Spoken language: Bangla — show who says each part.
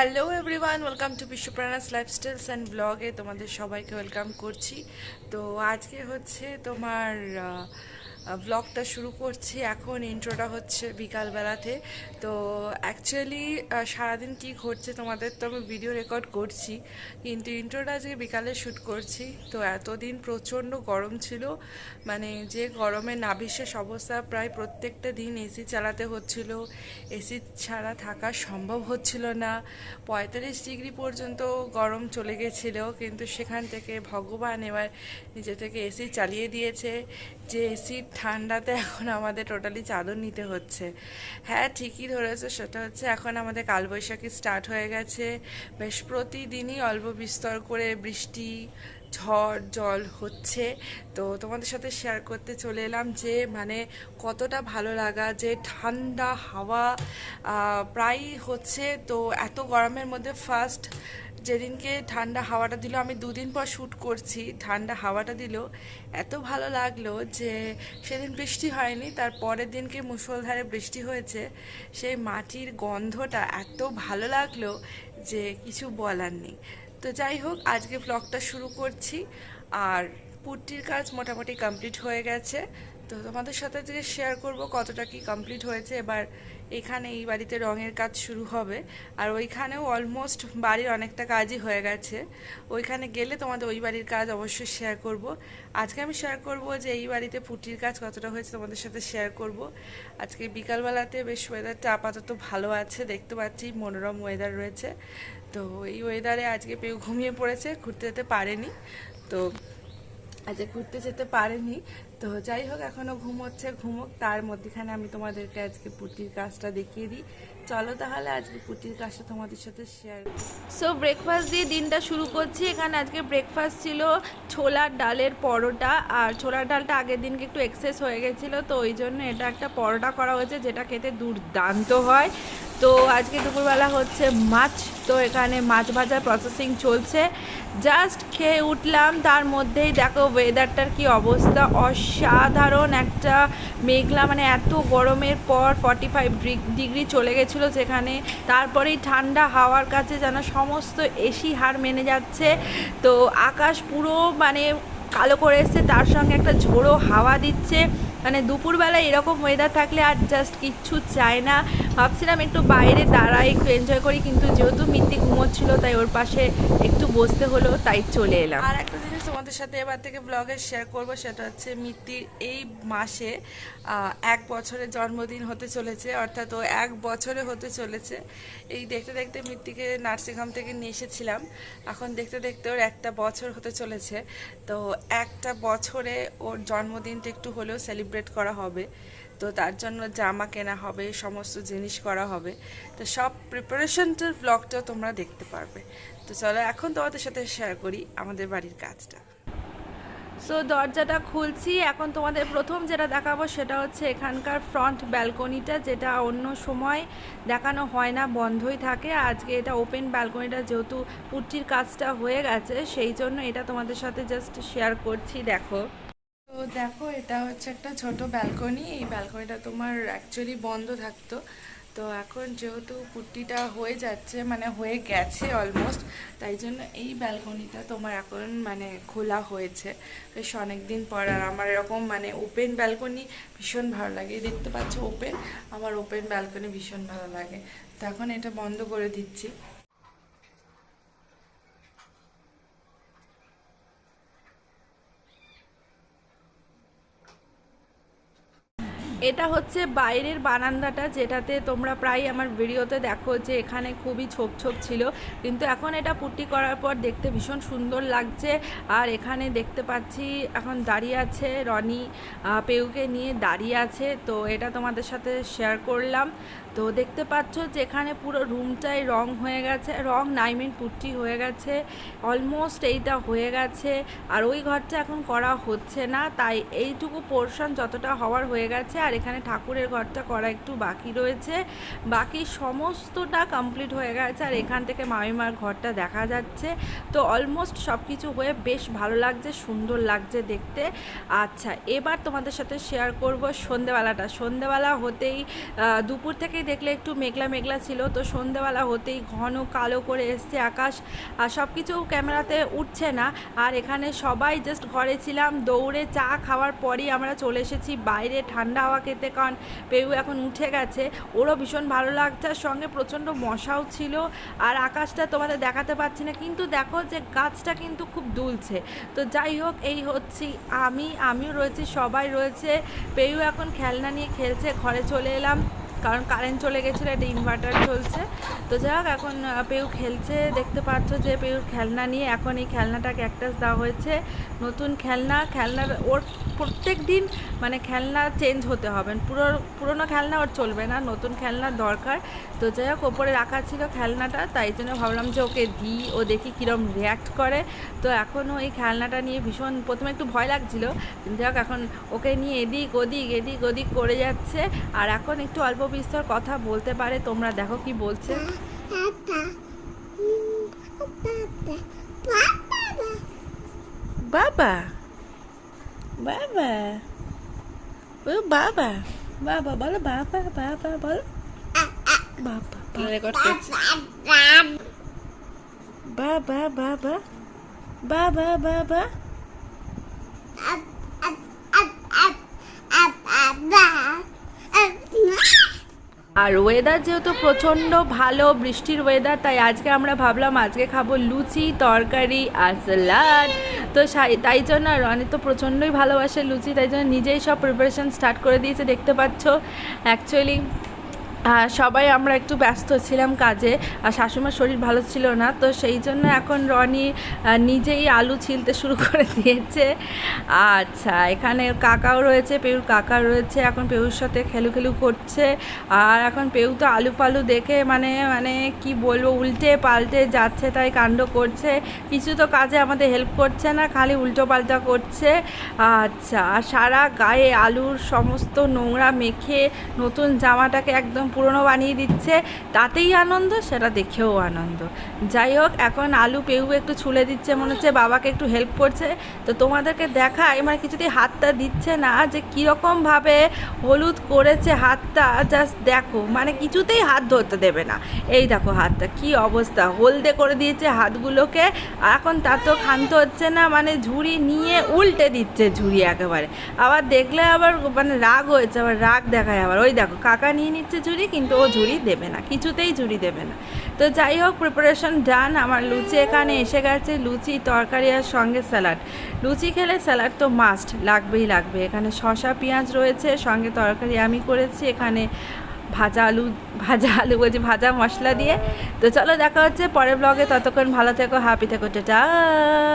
Speaker 1: হ্যালো এভরিওয়ান ওয়েলকাম টু বিশ্বপ্রাণাস লাইফস্টাইলস অ্যান্ড ব্লগে তোমাদের সবাইকে ওয়েলকাম করছি। তো আজকে হচ্ছে তোমার ব্লগটা শুরু করছি। এখন ইন্ট্রোটা হচ্ছে বিকালবেলাতে। তো অ্যাকচুয়ালি সারাদিন কি ঘটছে তোমাদের তো আমি ভিডিও রেকর্ড করছি। কিন্তু ইন্ট্রোটা আজকে বিকালে শ্যুট করছি, তো এতদিন প্রচণ্ড গরম ছিল। মানে যে গরমে নাভিশেষ অবস্থা, প্রায় প্রত্যেকটা দিন এসি চালাতে হচ্ছিল। এসি ছাড়া থাকা সম্ভব হচ্ছিল না। পঁয়তাল্লিশ ডিগ্রি পর্যন্ত গরম চলে গেছিল, কিন্তু সেখান থেকে ভগবান এবার নিজে থেকে এসি চালিয়ে দিয়েছে। যে এসির ঠান্ডাতে এখন আমাদের টোটালি চাদর নিতে হচ্ছে। হ্যাঁ ঠিকই ধরেছে, সেটা হচ্ছে এখন আমাদের কালবৈশাখী স্টার্ট হয়ে গেছে। বেশ প্রতিদিনই অল্প বিস্তর করে বৃষ্টি ঝড় জল হচ্ছে। তো তোমাদের সাথে শেয়ার করতে চলে এলাম যে মানে কতটা ভালো লাগা যে ঠান্ডা হাওয়া আহ, প্রায়ই হচ্ছে। তো এত গরমের মধ্যে ফার্স্ট যেদিনকে ঠান্ডা হাওয়াটা দিল আমি দুদিন পর শ্যুট করছি ঠান্ডা হাওয়াটা দিল। এত ভালো লাগল যে সেদিন বৃষ্টি হয়নি তার পরের দিনকে মুষলধারে বৃষ্টি হয়েছে। সেই মাটির গন্ধটা এত ভালো লাগল যে কিছু বলার নেই। তো যাই হোক, আজকে ব্লগটা শুরু করছি। আর পুট্টির কাজ মোটামুটি কমপ্লিট হয়ে গেছে। তো তোমাদের সাথে আজকে শেয়ার করব কতটা কি কমপ্লিট হয়েছে। এবার এখানে এই বাড়িতে রঙের কাজ শুরু হবে। আর ওইখানেও অলমোস্ট বাড়ির অনেকটা কাজই হয়ে গেছে। ওইখানে গেলে তোমাদের ওই বাড়ির কাজ অবশ্যই শেয়ার করব। আজকে আমি শেয়ার করব যে এই বাড়িতে পুটির কাজ কতটা হয়েছে তোমাদের সাথে শেয়ার করব। আজকে বিকালবেলাতে বেশ ওয়েদারটা আপাতত ভালো আছে, দেখতে পাচ্ছি মনোরম ওয়েদার রয়েছে। তো এই ওয়েদারে আজকে পেউ ঘুমিয়ে পড়েছে, ঘুরতে যেতে পারেনি। তো আজকে ঘুরতে যেতে পারেনি। তো যাই হোক, এখনও ঘুমোচ্ছে ঘুমোক তার মধ্যেখানে আমি তোমাদেরকে আজকে পুটির কাজটা দেখিয়ে দিই। চলো তাহলে আজকে পুটির কাজটা তোমাদের সাথে শেয়ার সো ব্রেকফাস্ট দিয়ে দিনটা শুরু করছি। এখানে আজকে ব্রেকফাস্ট ছিল ছোলার ডালের পরোটা। আর ছোলার ডালটা আগের দিনকে একটু এক্সেস হয়ে গেছিল, তো ওই জন্য এটা একটা পরোটা করা হয়েছে, যেটা খেতে দুর্দান্ত হয়। তো আজকে দুপুরবেলা হচ্ছে মাছ, তো এখানে মাছ ভাজার প্রসেসিং চলছে। জাস্ট খেয়ে উঠলাম, তার মধ্যেই দেখো ওয়েদারটার কি অবস্থা। অসাধারণ একটা মেঘলা মানে এত গরমের পর ফর্টি ফাইভ ডিগ্রি চলে গেছিল যেখানে তারপরেই ঠান্ডা হাওয়ার কাছে যেন সমস্ত এসি হার মেনে যাচ্ছে। তো আকাশ পুরো মানে কালো করে এসছে, তার সঙ্গে একটা ঝোড়ো হাওয়া দিচ্ছে। মানে দুপুরবেলা এরকম ওয়েদার থাকলে আর জাস্ট কিচ্ছু চায় না। ভাবছিলাম একটু বাইরে দাঁড়াই, একটু এনজয় করি, কিন্তু যেহেতু মিত্তি ঘুমোচ্ছিল, তাই ওর পাশে একটু বসতে হলো, তাই চলে এলাম। আর একটা জিনিস তোমাদের সাথে এবার থেকে ব্লগে শেয়ার করব, সেটা হচ্ছে মিত্তির এই মাসে এক বছরের জন্মদিন হতে চলেছে, অর্থাৎ ও এক বছরে হতে চলেছে। এই দেখতে দেখতে মিত্তিকে নার্সিংহোম থেকে নিয়ে এসেছিলাম। এখন দেখতে দেখতে ওর একটা বছর হতে চলেছে। তো একটা বছরে ওর জন্মদিনটা একটু হলেও সেলিব্রেট করা হবে। তো তার জন্য জামা কেনা হবে, সমস্ত জিনিস করা হবে। তো সব প্রিপারেশনটার ব্লগটাও তোমরা দেখতে পারবে। তো চলো, এখন তোমাদের সাথে শেয়ার করি আমাদের বাড়ির কাজটা। সো দরজাটা খুলছি। এখন তোমাদের প্রথম যেটা দেখাবো সেটা হচ্ছে এখানকার ফ্রন্ট ব্যালকনিটা যেটা অন্য সময় দেখানো হয় না, বন্ধই থাকে। আজকে এটা ওপেন ব্যালকনিটা যেহেতু পুট্টির কাজটা হয়ে গেছে, সেই জন্য এটা তোমাদের সাথে জাস্ট শেয়ার করছি, দেখো। তো দেখো, এটা হচ্ছে একটা ছোট ব্যালকনি এই ব্যালকনিটা তোমার অ্যাকচুয়ালি বন্ধ থাকতো। তো এখন যেহেতু কুর্তিটা হয়ে যাচ্ছে মানে হয়ে গেছে অলমোস্ট তাই জন্য এই ব্যালকনিটা তোমার এখন মানে খোলা হয়েছে। বেশ অনেকদিন পর আর আমার এরকম মানে ওপেন ব্যালকনি ভীষণ ভালো লাগে। দেখতে পাচ্ছ ওপেন আমার ওপেন ব্যালকনি ভীষণ ভালো লাগে। তো এখন এটা বন্ধ করে দিচ্ছি। এটা হচ্ছে বাইরের বারান্দাটা, যেটাতে তোমরা প্রায় আমার ভিডিওতে দেখো যে এখানে খুবই ছোপ ছোপ ছিল। কিন্তু এখন এটা পুট্টি করার পর দেখতে ভীষণ সুন্দর লাগছে। আর এখানে দেখতে পাচ্ছি এখন দাঁড়িয়ে আছে রনি পেউকে নিয়ে দাঁড়িয়ে আছে। তো এটা তোমাদের সাথে শেয়ার করলাম। তো দেখতে পাচ্ছ যে এখানে পুরো রুমটাই রং হয়ে গেছে, রং নাইমিন পুট্টি হয়ে গেছে অলমোস্ট এইটা হয়ে গেছে। আর ওই ঘরটা এখন করা হচ্ছে না, তাই এইটুকু পোর্শন যতটা হওয়ার হয়ে গেছে, আর এখানে ঠাকুরের ঘরটা করা একটু বাকি রয়েছে। বাকি সমস্তটা কমপ্লিট হয়ে গেছে, আর এখান থেকে মামিমার ঘরটা দেখা যাচ্ছে। তো অলমোস্ট সব কিছু হয়ে বেশ ভালো লাগছে, সুন্দর লাগছে দেখতে। আচ্ছা এবার তোমাদের সাথে শেয়ার করব সন্ধেবেলাটা। সন্ধেবেলা হতেই দুপুর থেকেই
Speaker 2: দেখলে একটু মেঘলা মেঘলা ছিল, তো সন্ধেবেলা হতেই ঘন কালো করে এসছে আকাশ। আর সব কিছু ক্যামেরাতে উঠছে না। আর এখানে সবাই জাস্ট ঘরে ছিলাম, দৌড়ে চা খাওয়ার পরই আমরা চলে এসেছি বাইরে। ঠান্ডা হাওয়া খেতে কারণ পেউ এখন উঠে গেছে। ওরও ভীষণ ভালো লাগছে, আর সঙ্গে প্রচণ্ড মশাও ছিল। আর আকাশটা তোমাদের দেখাতে পাচ্ছি না, কিন্তু দেখো যে গাছটা কিন্তু খুব দুলছে। তো যাই হোক, এই হচ্ছি আমি, আমিও রয়েছি, সবাই রয়েছে। পেউ এখন খেলনা নিয়ে খেলছে, ঘরে চলে এলাম। কারণ কারেন্ট চলে গেছিল, একটা ইনভার্টার চলছে। তো যাই হোক, এখন পেউ খেলছে, দেখতে পাচ্ছ যে পেউর খেলনা নিয়ে এখন এই খেলনাটাকে ক্যাকটাস দেওয়া হয়েছে। নতুন খেলনা, খেলনার ওর প্রত্যেক দিন মানে খেলনা চেঞ্জ হতে হবে। পুরো, পুরোনো খেলনা ওর চলবে না, নতুন খেলনার দরকার। তো যাই হোক, ওপরে রাখা ছিল খেলনাটা, তাই জন্য ভাবলাম যে ওকে দিই, ও দেখি কীরকম রিয়্যাক্ট করে। তো এখনও এই খেলনাটা নিয়ে ভীষণ, প্রথমে একটু ভয় লাগছিল। যাই এখন ওকে নিয়ে এদিক ওদিক এদিক ওদিক করে যাচ্ছে। আর এখন একটু অল্প বিস্তর কথা বলতে পারে তোমরা দেখো কি বলছে। বাবা বাবা ও বাবা বাবা বলো বাবা বাবা বলো। বাবা রেকর্ড করছে। বাবা। বাবা বাবা বাবা। আর ওয়েদার যেহেতু প্রচণ্ড ভালো, বৃষ্টির ওয়েদার তাই আজকে আমরা ভাবলাম আজকে খাব লুচি, তরকারি আর স্যালাড তো তাই জন্য আর রনি তো প্রচণ্ডই ভালোবাসে লুচি, তাই জন্য নিজেই সব প্রিপারেশান স্টার্ট করে দিয়েছে, দেখতে পাচ্ছ। অ্যাকচুয়ালি সবাই আমরা একটু ব্যস্ত ছিলাম কাজে, আর শাশুমার শরীর ভালো ছিল না, তো সেই জন্য এখন রনি নিজেই আলু ছিলতে শুরু করে দিয়েছে। আচ্ছা এখানে কাকাও রয়েছে, পেউর কাকা রয়েছে, এখন পেউর সাথে খেলু খেলু করছে, আর এখন পেউ তো আলু ফালু দেখে মানে মানে কি বলব, উল্টে পাল্টে যাচ্ছে, তাই কাণ্ড করছে। কিছু তো কাজে আমাদের হেল্প করছে না, খালি উল্টো পাল্টা করছে। আচ্ছা আর সারা গায়ে আলুর সমস্ত নোংরা মেখে নতুন জামাটাকে একদম পুরনো বানিয়ে দিচ্ছে, তাতেই আনন্দ, সেটা দেখেও আনন্দ। যাই হোক, এখন আলু পেউ একটু ছুলে দিচ্ছে, মনে হচ্ছে বাবাকে একটু হেল্প করছে। তো তোমাদেরকে দেখায় মানে কিছুতেই হাতটা দিচ্ছে না, যে কীরকমভাবে হলুদ করেছে হাতটা জাস্ট দেখো মানে কিছুতেই হাত ধরতে দেবে না। এই দেখো হাতটা, কি অবস্থা, হলদে করে দিয়েছে হাতগুলোকে এখন তার তো ক্ষান্ত হচ্ছে না মানে ঝুড়ি নিয়ে উল্টে দিচ্ছে ঝুড়ি একেবারে। আবার দেখলে আবার মানে রাগ হয়েছে, আবার রাগ দেখায় আবার। ওই দেখো, কাকা নিয়ে নিচ্ছে ঝুড়ি কিন্তু ও ঝুড়ি দেবে না, কিছুতেই ঝুড়ি দেবে না। তো যাই হোক প্রিপারেশন ডান আমার লুচি এখানে এসে গেছে, লুচি, তরকারি আর সঙ্গে স্যালাড লুচি খেলে স্যালাড তো মাস্ট লাগবেই লাগবে। এখানে শসা, পেঁয়াজ রয়েছে, সঙ্গে তরকারি আমি করেছি, এখানে ভাজা আলু ভাজা আলু বলছি ভাজা মশলা দিয়ে। তো চলো দেখা হচ্ছে পরের ব্লগে ততক্ষণ ভালো থেকো হ্যাপি থেকো, টাটা।